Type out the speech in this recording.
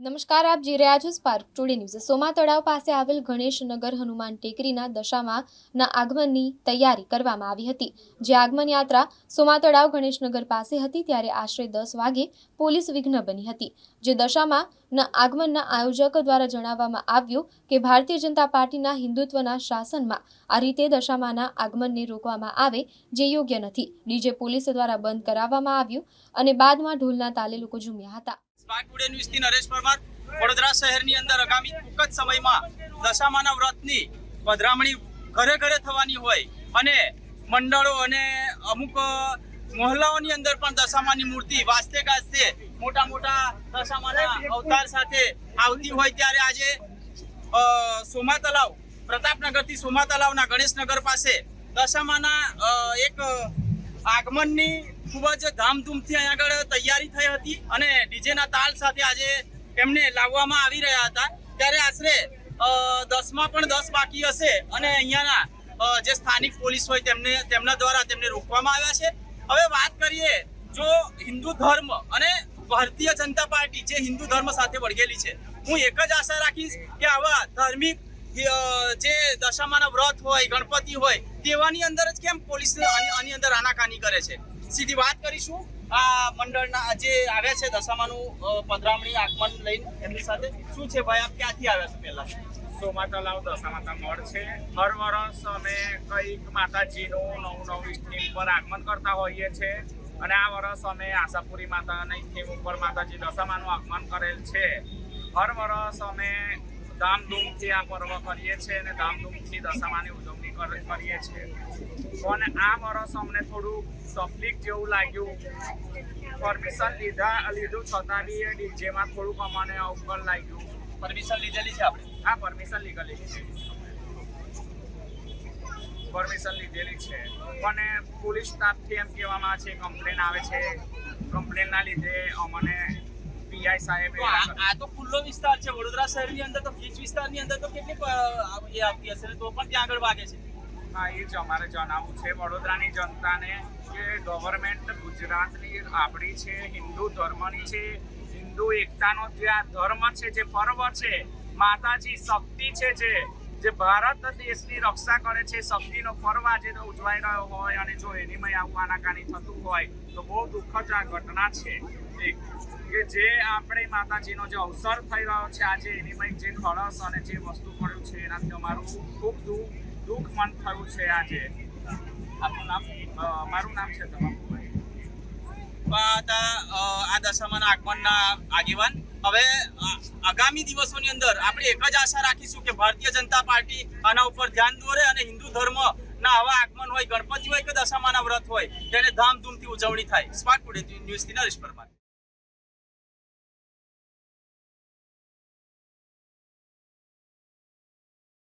નમસ્કાર, આપ જી રહ્યા છો સ્પાર્ક ટુડે ન્યૂઝ સોમા તળાવ પાસે આવેલ ગણેશનગર હનુમાન ટેકરીના દશામાં આગમનની તૈયારી કરવામાં આવી હતી. જે આગમન યાત્રા સોમા તળાવ ગણેશનગર પાસે હતી, ત્યારે આશરે દસ વાગે પોલીસ વિઘ્ન બની હતી. જે દશામાં આગમનના આયોજક દ્વારા જણાવવામાં આવ્યું કે ભારતીય જનતા પાર્ટીના હિન્દુત્વના શાસનમાં આ રીતે દશામાના આગમનને રોકવામાં આવે જે યોગ્ય નથી. ડીજે પોલીસ દ્વારા બંધ કરાવવામાં આવ્યું અને બાદમાં ઢોલના તાલે લોકો ઝૂમ્યા હતા. સ્પાર્ક ન્યૂઝથી નરેશ પરમાર, વડોદરા શહેરની અંદર આગામી ટૂંક જ સમયમાં દશામાના વ્રતની પધરામણી ઘરે ઘરે થવાની હોય અને મંડળો અને અમુક મહોલ્લાઓની અંદર પણ દશામાની મૂર્તિ વાસ્તે ગાજતે મોટા મોટા દશામાના અવતાર સાથે આવતી હોય ત્યારે આજે સોમા તલાવ પ્રતાપનગરથી સોમા તલાવના ગણેશનગર પાસે દશામાના એક આગમનની ખૂબ જ ધામધૂમથી અહીંયા આગળ તૈયારી થઈ હતી અને ડીજેના તાલ સાથે આજે એમને લાવવામાં આવી રહ્યા હતા. ત્યારે આશરે દસમાં પણ દસ બાકી હશે અને અહીંયાના જે સ્થાનિક પોલીસ હોય તેમને, તેમના દ્વારા તેમને રોકવામાં આવ્યા છે. હવે વાત કરીએ જો હિન્દુ ધર્મ અને ભારતીય જનતા પાર્ટી જે હિન્દુ ધર્મ સાથે વળગેલી છે, હું એક જ આશા રાખીશ કે આવા ધાર્મિક જે દશામાના વ્રત હોય, ગણપતિ હોય, તેવાની અંદર જ કેમ પોલીસ આની અંદર આનાકાની કરે છે? સીધી વાત કરીશું. આ મંડળના જે આવ્યા છે દશામાનું પધરામણી, આગમન લઈને એમની સાથે. શું છે ભાઈ, આપ ક્યાંથી આવ્યા છો પહેલા? સોમા તલાવ દશા માતા મઢ છે. હર વર્ષ અમે કંઈક માતાજીનું નવું નવું થીમ પર આગમન કરતા હોઈએ છીએ અને આ વર્ષ અમે આશાપુરી માતાની થીમ ઉપર માતાજી દશામાનું આગમન કરેલ છે. હર વર્ષ અમે ધામધૂમથી આ પર્વ કરીએ છીએ અને ધામધૂમથી દશામાની ઉજવણી કર- કરીએ છીએ. પણ આ વર્ષ અમને થોડું તકલીફ જેવું લાગ્યું. પરમિશન લીધા લીધું છતાં બી એ ડીજેમાં થોડુંક અમને અવગણ લાગ્યું. પરમિશન લીધેલી છે આપણે? હા પરમિશન લીધેલી છે. પરમિશન લીધેલી છે. પણ પોલીસ સ્ટાફથી એમ કહેવામાં છે કમ્પ્લેન આવે છે. કમ્પ્લેનના લીધે અમને પીઆઈ સાહેબ આ તો ખુલ્લો વિસ્તાર છે. વડોદરા શહેરની અંદર તો ગીચ વિસ્તારની અંદર તો કેટલી એ આવતી હશે તો પણ ત્યાં આગળ વાગે છે. હા એ જ અમારે જણાવવું છે. વડોદરાની જનતાને કે ગવર્મેન્ટ ગુજરાતની આપણી છે હિન્દુ ધર્મની છે હિન્દુ એકતાનો જે આ ધર્મ છે જે પર્વ છે માતાજી શક્તિ છે જે જે ભારત દેશની રક્ષા કરે છે શક્તિનો પર્વ આજે ઉજવાઈ રહ્યો હોય અને જો એનીમય આવું આનાકાની થતું હોય તો બહુ દુઃખદ આ ઘટના છે. કે જે આપણે માતાજીનો જે અવસર થઈ રહ્યો છે આજે, એની જે કળશ અને જે વસ્તુ પડ્યું છે, એનાથી અમારું ખૂબ દુઃખ દુઃખ મન થયું છે આજે. આપનું નામ? મારું નામ છે તમારું આ દશામાના આગમનના આગેવાન. હવે આગામી દિવસોની અંદર આપણે એક જ આશા રાખીશું કે ભારતીય જનતા પાર્ટી આના ઉપર ધ્યાન દોરે અને હિન્દુ ધર્મ ના આવા આગમન હોય, ગણપતિ હોય કે દશામાના વ્રત હોય, તેને ધામધૂમથી ઉજવણી થાય. સ્માર્ટ ટુડે ન્યૂઝથી નરેશ પરમાર.